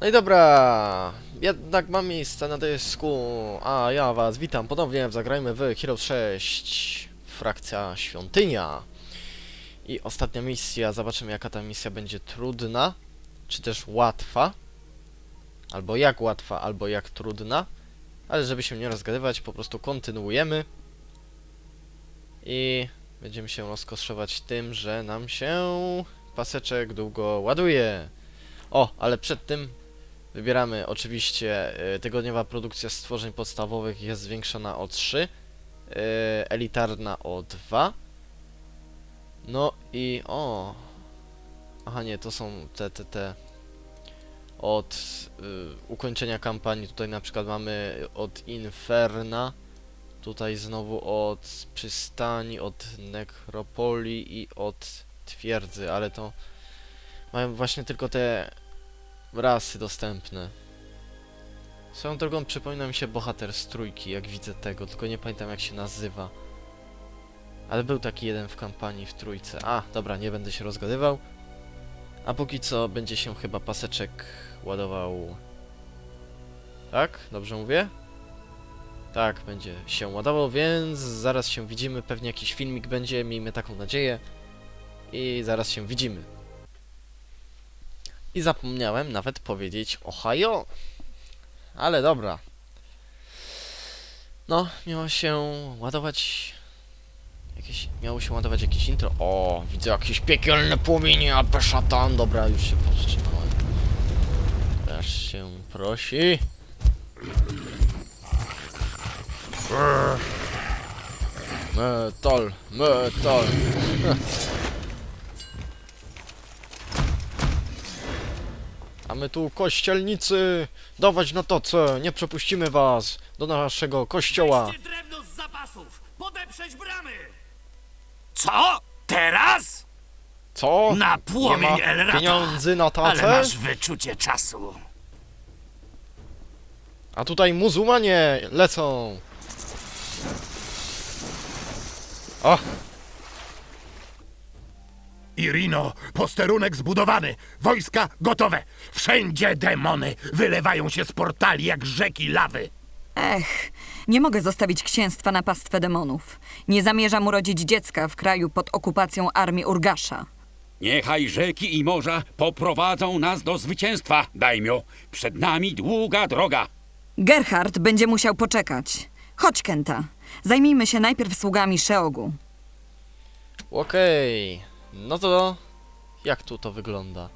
No i dobra, jednak mam miejsce na dysku, a ja was witam ponownie w Zagrajmy w Heroes 6, frakcja Świątynia. I ostatnia misja, zobaczymy jaka ta misja będzie trudna, czy też łatwa. Albo jak łatwa, albo jak trudna. Ale żeby się nie rozgadywać, po prostu kontynuujemy. I będziemy się rozkoszować tym, że nam się paseczek długo ładuje. O, ale przed tym wybieramy oczywiście y, tygodniowa produkcja stworzeń podstawowych jest zwiększona o 3, y, elitarna o 2. No i o. Aha, nie, to są te te te od y, ukończenia kampanii. Tutaj na przykład mamy od Inferna. Tutaj znowu od przystani, od nekropolii i od twierdzy, ale to mają właśnie tylko te rasy dostępne. Swoją drogą przypomina mi się bohater z trójki, jak widzę tego, tylko nie pamiętam jak się nazywa. Ale był taki jeden w kampanii w trójce. A, dobra, nie będę się rozgadywał. A póki co będzie się chyba paseczek ładował... Tak? Dobrze mówię? Tak, będzie się ładował, więc zaraz się widzimy. Pewnie jakiś filmik będzie, miejmy taką nadzieję. I zaraz się widzimy. I zapomniałem nawet powiedzieć Ohio. Ale dobra. No, miało się ładować... Jakieś, miało się ładować jakieś intro. O, widzę jakieś piekielne płomienie, a szatan. Dobra, już się powstrzymałem. Aż się prosi. Metal, metal. A my tu kościelnicy! Dawać na toce! Nie przepuścimy was do naszego kościoła! Weźcie drewno z zapasów! Podeprzeć bramy! Co? Teraz? Co? Na Nie płomień ma Elrata! pieniędzy na Ale tacę? masz wyczucie czasu. A tutaj muzułmanie lecą! O! Irino, posterunek zbudowany, wojska gotowe. Wszędzie demony wylewają się z portali jak rzeki lawy. Ech, nie mogę zostawić księstwa na pastwę demonów. Nie zamierzam urodzić dziecka w kraju pod okupacją armii Urgasza. Niechaj rzeki i morza poprowadzą nas do zwycięstwa, dajmio. Przed nami długa droga. Gerhard będzie musiał poczekać. Chodź, Kenta. Zajmijmy się najpierw sługami Szeogu. Okej. No to... Jak tu to wygląda?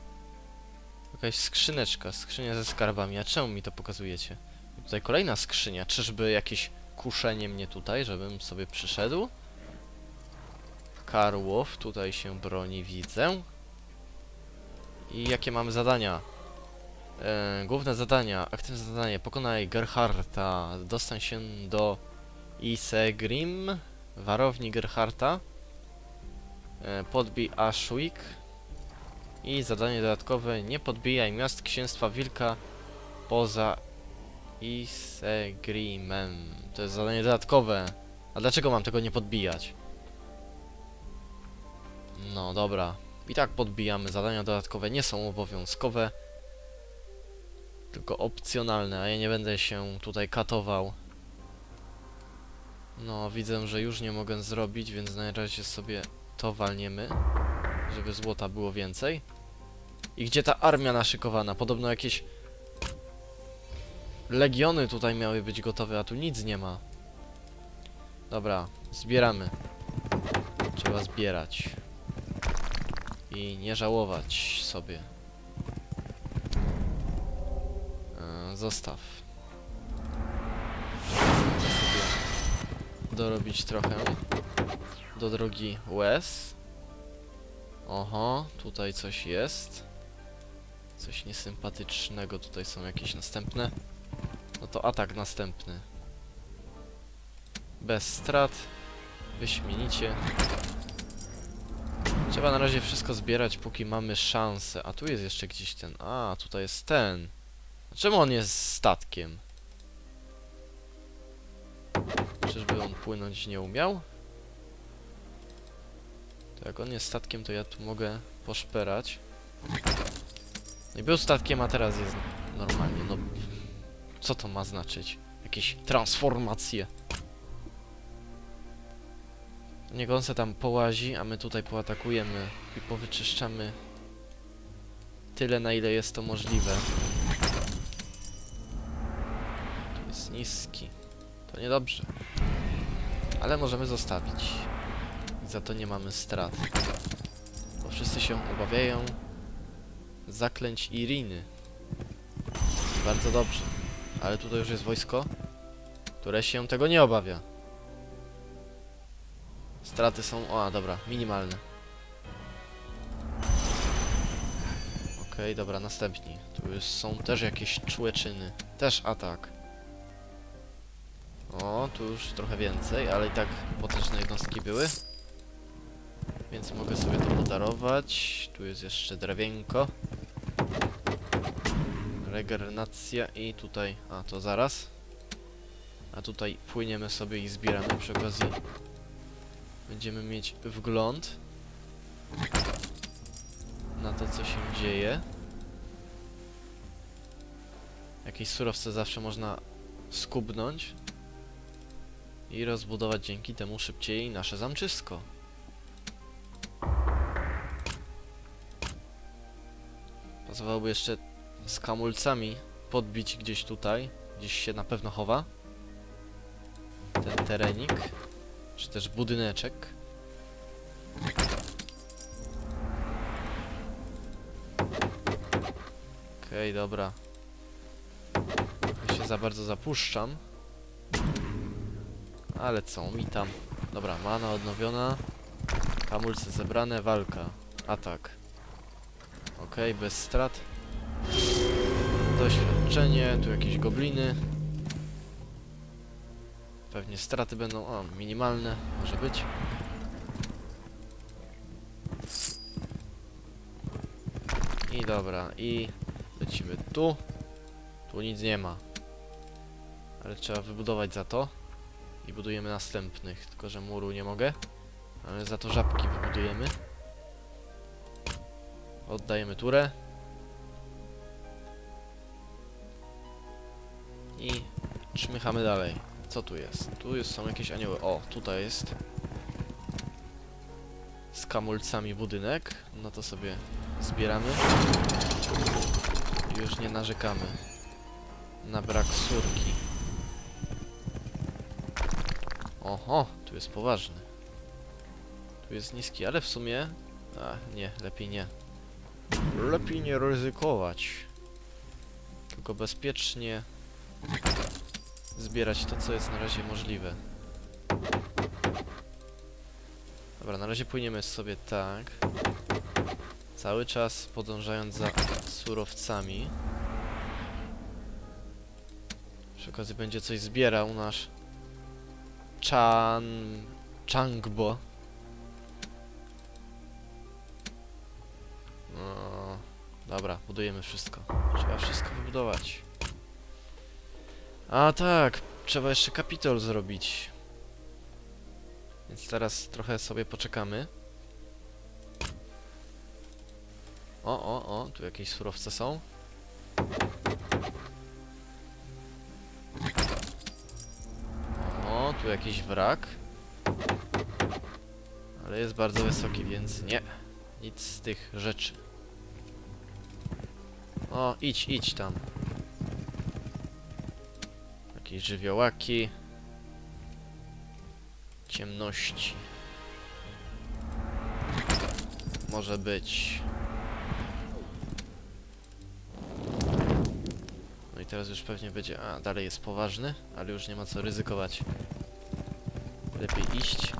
Jakaś skrzyneczka, skrzynia ze skarbami. A czemu mi to pokazujecie? Tutaj kolejna skrzynia. Czyżby jakieś kuszenie mnie tutaj, żebym sobie przyszedł? Karłow, tutaj się broni, widzę. I jakie mamy zadania? E, główne zadania, aktywne zadanie, pokonaj Gerharta, dostań się do Isegrim, warowni Gerharta, podbij Ashwick i zadanie dodatkowe, nie podbijaj miast księstwa Wilka poza Isegrimem. To jest zadanie dodatkowe. A dlaczego mam tego nie podbijać? No dobra. I tak podbijamy. Zadania dodatkowe nie są obowiązkowe. Tylko opcjonalne, a ja nie będę się tutaj katował. No, widzę, że już nie mogę zrobić, więc na razie sobie to walniemy. Żeby złota było więcej. I gdzie ta armia naszykowana? Podobno jakieś... Legiony tutaj miały być gotowe, a tu nic nie ma. Dobra, zbieramy. Trzeba zbierać. I nie żałować sobie. E, zostaw. Dorobić trochę do drogi Wes. Oho, tutaj coś jest. Coś niesympatycznego. Tutaj są jakieś następne. No to atak następny. Bez strat. Wyśmienicie. Trzeba na razie wszystko zbierać, póki mamy szansę. A tu jest jeszcze gdzieś ten. A, tutaj jest ten. Czemu on jest statkiem? Czyżby on płynąć nie umiał? Jak on jest statkiem, to ja tu mogę poszperać. No i był statkiem, a teraz jest Co to ma znaczyć? Jakieś transformacje. Niech on se tam połazi, a my tutaj poatakujemy i powyczyszczamy tyle, na ile jest to możliwe. Tu jest niski. To niedobrze. Ale możemy zostawić. Za to nie mamy strat. Bo wszyscy się obawiają zaklęć Iriny. Bardzo dobrze. Ale tutaj już jest wojsko, które się tego nie obawia. Straty są... O, a, dobra, minimalne. Okej, dobra, następni. Tu są też jakieś człeczyny. Też atak. O, tu już trochę więcej, ale i tak potężne jednostki były. Więc mogę sobie to podarować. Tu jest jeszcze drewienko. Regeneracja i tutaj... A, to zaraz. A tutaj płyniemy sobie i zbieramy przy okazji. Będziemy mieć wgląd na to, co się dzieje. Jakieś surowce zawsze można skubnąć i rozbudować dzięki temu szybciej nasze zamczysko. Pasowałoby jeszcze z kamulcami podbić gdzieś tutaj, gdzieś się na pewno chowa ten terenik, czy też budyneczek. Okej, dobra. Trochę się za bardzo zapuszczam. Ale co mi tam? Dobra, mana odnowiona. Hamulce zebrane, walka. Atak. Okej, bez strat. Doświadczenie, tu jakieś gobliny. Pewnie straty będą, o, minimalne, może być. I dobra, i lecimy tu. Tu nic nie ma. Ale trzeba wybudować za to. I budujemy następnych, tylko że muru nie mogę. Ale za to żabki wybudujemy. Oddajemy turę. I czmychamy dalej. Co tu jest? Tu jest, są jakieś anioły. O, tutaj jest. Z kamulcami budynek. No to sobie zbieramy. Już nie narzekamy. Na brak surki. Oho, tu jest poważny. Tu jest niski, ale w sumie... A, nie, lepiej nie. Lepiej nie ryzykować. Tylko bezpiecznie zbierać to, co jest na razie możliwe. Dobra, na razie płyniemy sobie tak. Cały czas podążając za surowcami. Przy okazji będzie coś zbierał nasz Chan... Changbo. Dobra, budujemy wszystko. Trzeba wszystko wybudować. A tak, trzeba jeszcze kapitol zrobić. Więc teraz trochę sobie poczekamy. O, o, o, tu jakieś surowce są. O, tu jakiś wrak. Ale jest bardzo wysoki, więc nie. Nic z tych rzeczy. O, idź, idź tam. Jakieś żywiołaki. Ciemności. Może być. No i teraz już pewnie będzie... A, dalej jest poważny, ale już nie ma co ryzykować. Lepiej iść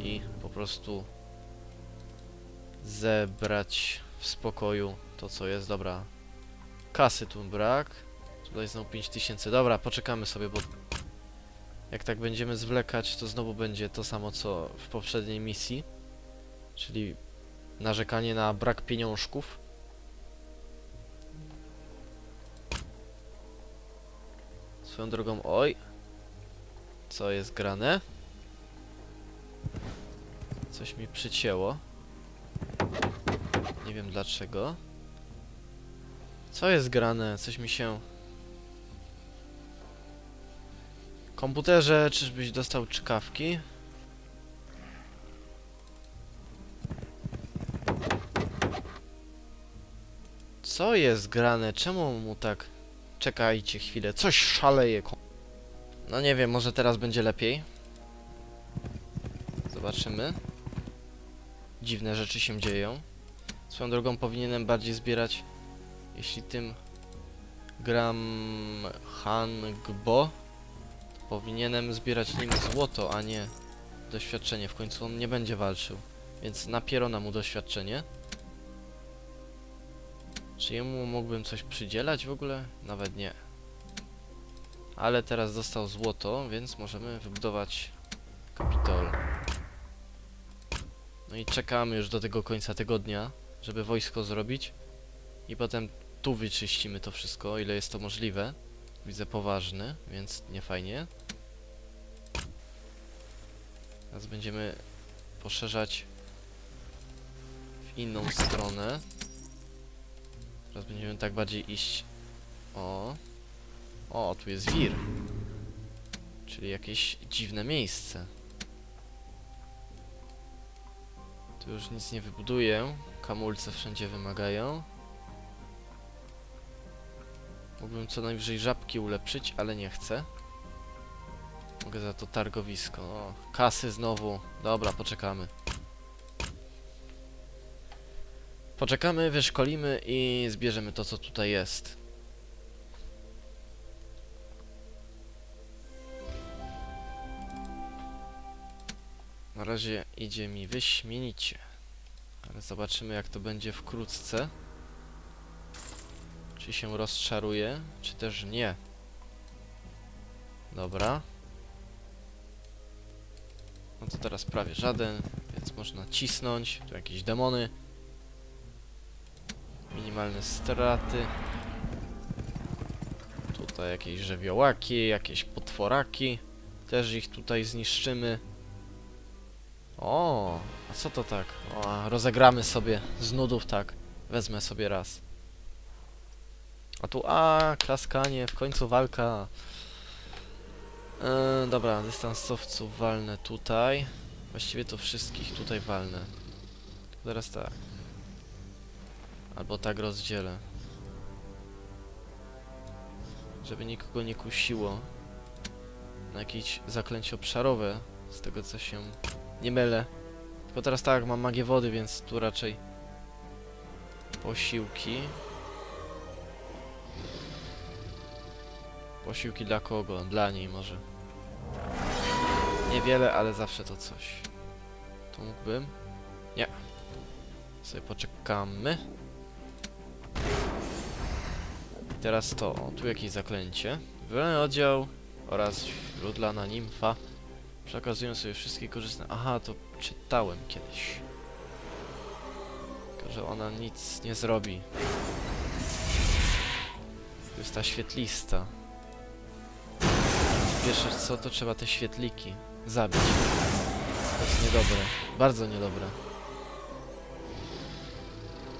i po prostu zebrać w spokoju to, co jest. Dobra. Kasy tu brak. Tutaj znowu 5000. Dobra, poczekamy sobie, bo jak tak będziemy zwlekać, to znowu będzie to samo co w poprzedniej misji. Czyli narzekanie na brak pieniążków. Swoją drogą, oj. Co jest grane? Coś mi przycięło. Nie wiem dlaczego. Co jest grane? Coś mi się Komputerze, czyżbyś dostał czkawki? Co jest grane? Czemu mu tak... Czekajcie chwilę, coś szaleje. No nie wiem, może teraz będzie lepiej. Zobaczymy. Dziwne rzeczy się dzieją. Swoją drogą powinienem bardziej zbierać, jeśli tym gram Hangbo, powinienem zbierać nim złoto, a nie doświadczenie. W końcu on nie będzie walczył, więc napierona mu doświadczenie. Czy jemu mógłbym coś przydzielać w ogóle? Nawet nie. Ale teraz dostał złoto, więc możemy wybudować Kapitol. No i czekamy już do tego końca tygodnia, żeby wojsko zrobić. I potem tu wyczyścimy to wszystko, o ile jest to możliwe. Widzę poważny, więc nie fajnie. Teraz będziemy poszerzać w inną stronę. Teraz będziemy tak bardziej iść. O. O, tu jest wir. Czyli jakieś dziwne miejsce. Tu już nic nie wybuduję. Kamulce wszędzie wymagają. Mógłbym co najwyżej żabki ulepszyć, ale nie chcę. Mogę za to targowisko. O, kasy znowu. Dobra, poczekamy. Poczekamy, wyszkolimy i zbierzemy to, co tutaj jest. Na razie idzie mi wyśmienicie. Ale zobaczymy, jak to będzie wkrótce. Czy się rozczaruje, czy też nie. Dobra. No to teraz prawie żaden, więc można cisnąć. Tu jakieś demony. Minimalne straty. Tutaj jakieś żewiołaki, jakieś potworaki. Też ich tutaj zniszczymy. O, a co to tak? O, rozegramy sobie z nudów tak. Wezmę sobie raz. A tu, a, klaskanie, w końcu walka. E, dobra, dystansowców walnę tutaj. Właściwie to wszystkich tutaj walnę. Teraz tak. Albo tak rozdzielę. Żeby nikogo nie kusiło. Na jakieś zaklęcie obszarowe, z tego co się nie mylę. Tylko teraz tak, mam magię wody, więc tu raczej posiłki. Posiłki dla kogo? Dla niej może. Niewiele, ale zawsze to coś. Tu mógłbym? Nie. Sobie poczekamy. I teraz to, o, tu jakieś zaklęcie. Wybrany oddział oraz źródlana nimfa przekazują sobie wszystkie korzystne... Aha, to czytałem kiedyś. Tylko, że ona nic nie zrobi. To jest ta świetlista. Pierwsze co, to trzeba te świetliki zabić. To jest niedobre. Bardzo niedobre.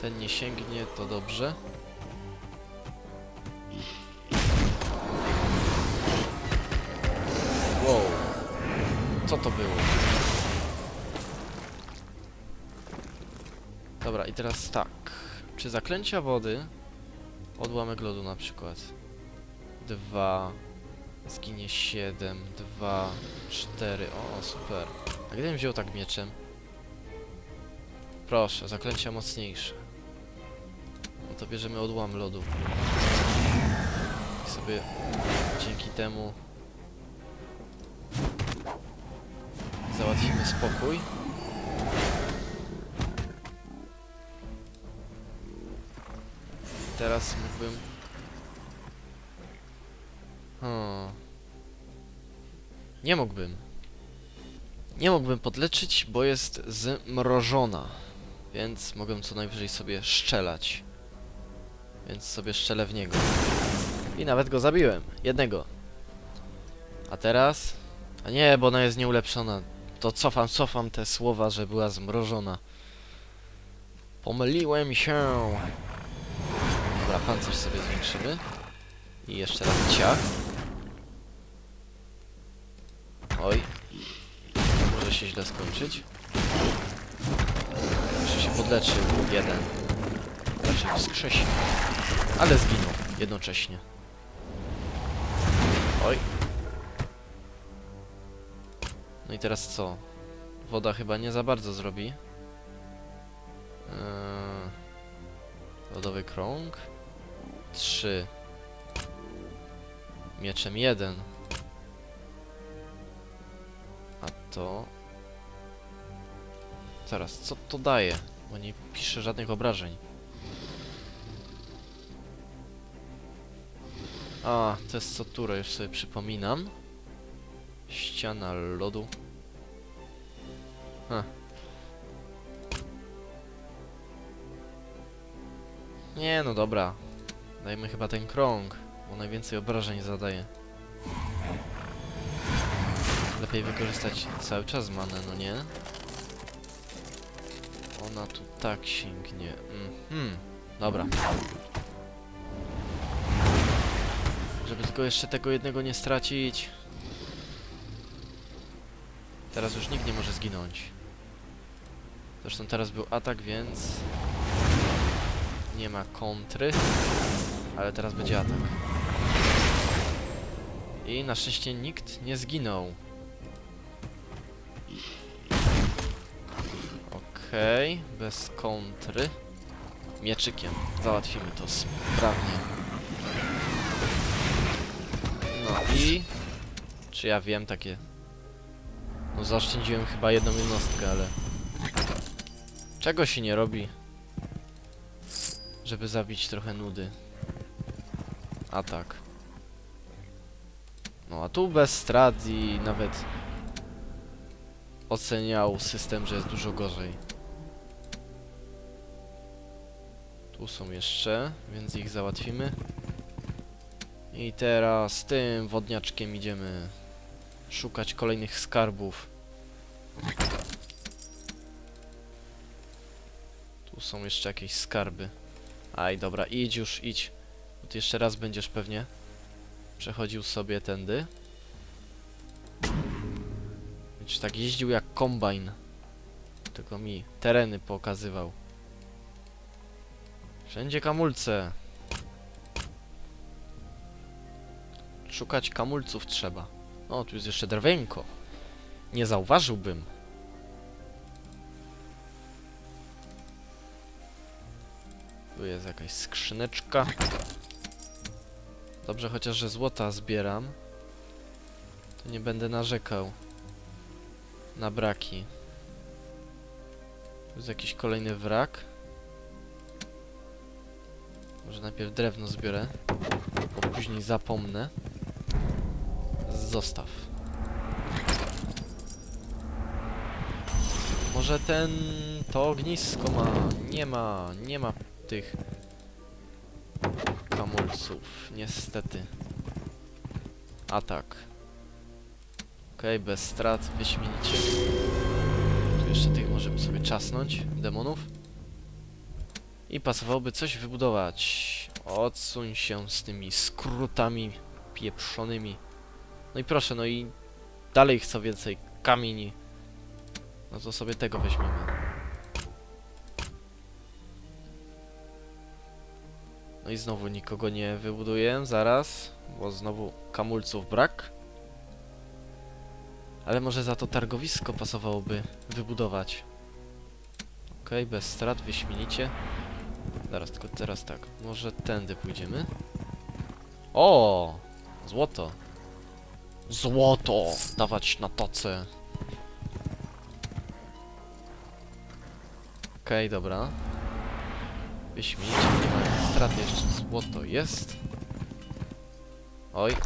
Ten nie sięgnie, to dobrze. Wow. Co to było? Dobra, i teraz tak. Czy zaklęcia wody? Odłamek lodu na przykład. Dwa. Zginie 7, 2, 4. O, super. A gdybym wziął tak mieczem? Proszę, zaklęcia mocniejsze. No to bierzemy odłam lodu. I sobie dzięki temu załatwimy spokój. Teraz mógłbym Hmm. Nie mógłbym. Nie mógłbym podleczyć, bo jest zmrożona. Więc mogę co najwyżej sobie szczelać. Więc sobie szczelę w niego. I nawet go zabiłem. Jednego. A teraz? A nie, bo ona jest nieulepszona. To cofam, cofam te słowa, że była zmrożona. Pomyliłem się. Dobra, pancerz sobie zwiększymy. I jeszcze raz ciach. Oj. Może się źle skończyć. Jeszcze się podleczył jeden. Raczej wskrzesi. Ale zginął jednocześnie. Oj. No i teraz co? Woda chyba nie za bardzo zrobi. Eee, lodowy krąg. Trzy. Mieczem jeden. To... Zaraz, co to daje? Bo nie pisze żadnych obrażeń. A, to jest co turę, już sobie przypominam. Ściana lodu. Ha. Nie, no dobra. Dajmy chyba ten krąg, bo najwięcej obrażeń zadaje. Lepiej wykorzystać cały czas manę, no nie? Ona tu tak sięgnie. Mhm. Dobra. Żeby tylko jeszcze tego jednego nie stracić. Teraz już nikt nie może zginąć. Zresztą teraz był atak, więc... Nie ma kontry. Ale teraz będzie atak. I na szczęście nikt nie zginął. Okej, bez kontry. Mieczykiem załatwimy to sprawnie. No i... Czy ja wiem takie... No zaoszczędziłem chyba jedną jednostkę, ale... Czego się nie robi? Żeby zabić trochę nudy. A tak. No a tu bez strat i nawet oceniał system, że jest dużo gorzej. Tu są jeszcze, więc ich załatwimy. I teraz tym wodniaczkiem idziemy szukać kolejnych skarbów. Tu są jeszcze jakieś skarby. Aj, dobra, idź już, idź. Bo ty jeszcze raz będziesz pewnie przechodził sobie tędy. Będziesz tak jeździł jak kombajn. Tylko mi tereny pokazywał. Wszędzie kamulce. Szukać kamulców trzeba. O, tu jest jeszcze drewienko. Nie zauważyłbym. Tu jest jakaś skrzyneczka. Dobrze chociaż, że złota zbieram. To nie będę narzekał. Na braki. Tu jest jakiś kolejny wrak. Może najpierw drewno zbiorę, bo później zapomnę. Zostaw. Może ten... to ognisko ma... nie ma... nie ma tych... kamulców, niestety. A tak. Okej, bez strat, wyśmienicie. Tu jeszcze tych możemy sobie czasnąć, demonów. I pasowałoby coś wybudować. Odsuń się z tymi skrótami pieprzonymi. No i proszę, no i dalej chcę więcej kamieni. No to sobie tego weźmiemy. No i znowu nikogo nie wybuduję zaraz, bo znowu kamulców brak. Ale może za to targowisko pasowałoby wybudować. Okej, bez strat, wyśmienicie. Zaraz, tylko teraz tak. Może tędy pójdziemy. O! Złoto. Złoto! Dawać na toce. Okej, dobra. Wyśmienicie, nie ma straty, jeszcze złoto jest. Oj.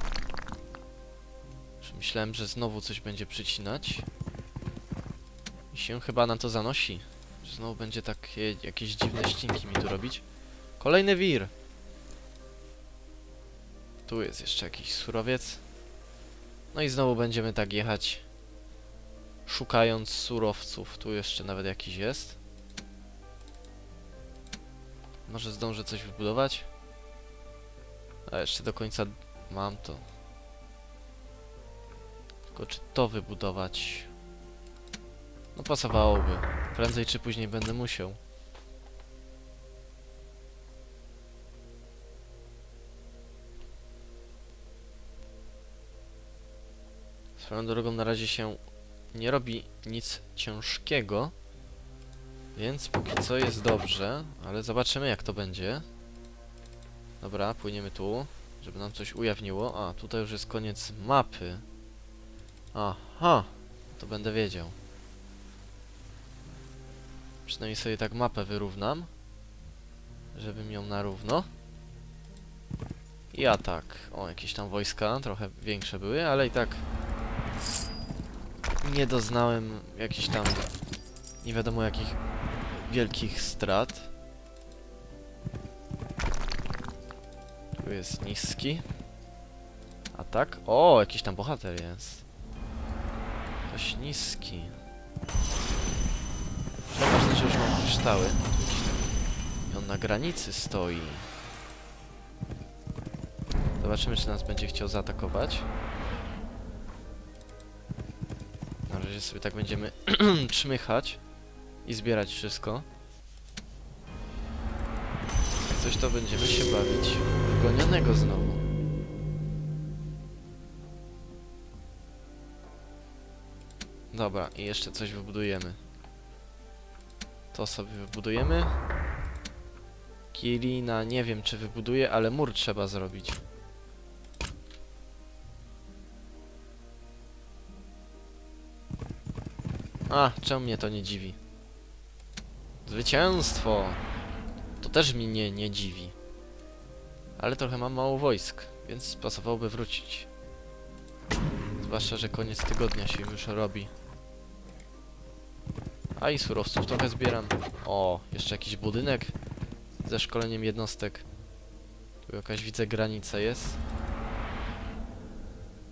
Myślałem, że znowu coś będzie przycinać. I się chyba na to zanosi. Znowu będzie takie jakieś dziwne ścinki mi tu robić. Kolejny wir. Tu jest jeszcze jakiś surowiec. No i znowu będziemy tak jechać. Szukając surowców. Tu jeszcze nawet jakiś jest. Może zdążę coś wybudować? A jeszcze do końca mam to. Tylko czy to wybudować? No pasowałoby. Prędzej czy później będę musiał. Swoją drogą na razie się nie robi nic ciężkiego. Więc póki co jest dobrze, ale zobaczymy jak to będzie. Dobra, płyniemy tu, żeby nam coś ujawniło. A, tutaj już jest koniec mapy. Aha, to będę wiedział. Przynajmniej sobie tak mapę wyrównam. Żebym ją na równo. I atak. O, jakieś tam wojska, trochę większe były, ale i tak nie doznałem jakichś tam nie wiadomo jakich wielkich strat. Tu jest niski. Atak. O, jakiś tam bohater jest. Ktoś niski. Że już mam kryształy. I on na granicy stoi. Zobaczymy, czy nas będzie chciał zaatakować. Na razie sobie tak będziemy czmychać i zbierać wszystko. Jak coś to będziemy się bawić w gonionego znowu. Dobra, i jeszcze coś wybudujemy. To sobie wybudujemy. Kirina nie wiem czy wybuduje, ale mur trzeba zrobić. A, czemu mnie to nie dziwi? Zwycięstwo! To też mnie nie, dziwi. Ale trochę mam mało wojsk, więc pasowałoby wrócić. Zwłaszcza, że koniec tygodnia się już robi. A i surowców trochę zbieram. O, jeszcze jakiś budynek ze szkoleniem jednostek. Tu jakaś widzę granica jest.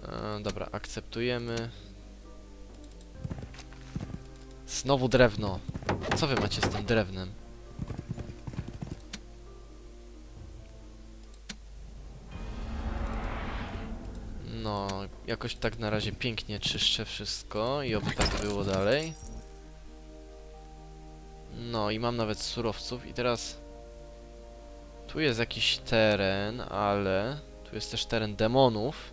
E, dobra, akceptujemy. Znowu drewno. Co wy macie z tym drewnem? No, jakoś tak na razie pięknie czyszczę wszystko i oby tak było dalej. No i mam nawet surowców i teraz... Tu jest jakiś teren, ale... Tu jest też teren demonów.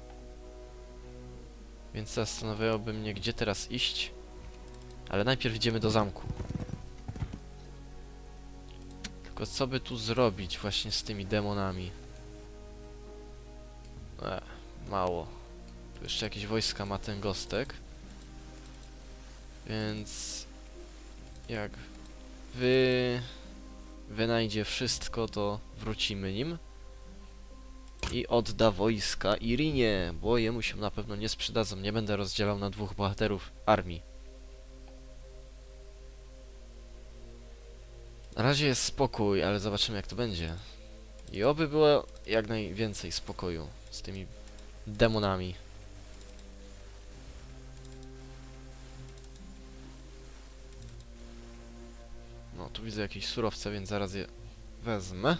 Więc zastanawiałoby mnie, gdzie teraz iść. Ale najpierw idziemy do zamku. Tylko co by tu zrobić właśnie z tymi demonami? E, mało. Tu jeszcze jakieś wojska ma ten gostek. Więc... Jak wy... wynajdzie wszystko, to wrócimy nim. I odda wojska Irinie, bo jemu się na pewno nie sprzedadzą. Nie będę rozdzielał na dwóch bohaterów armii. Na razie jest spokój, ale zobaczymy jak to będzie. I oby było jak najwięcej spokoju z tymi demonami. No, tu widzę jakieś surowce, więc zaraz je wezmę.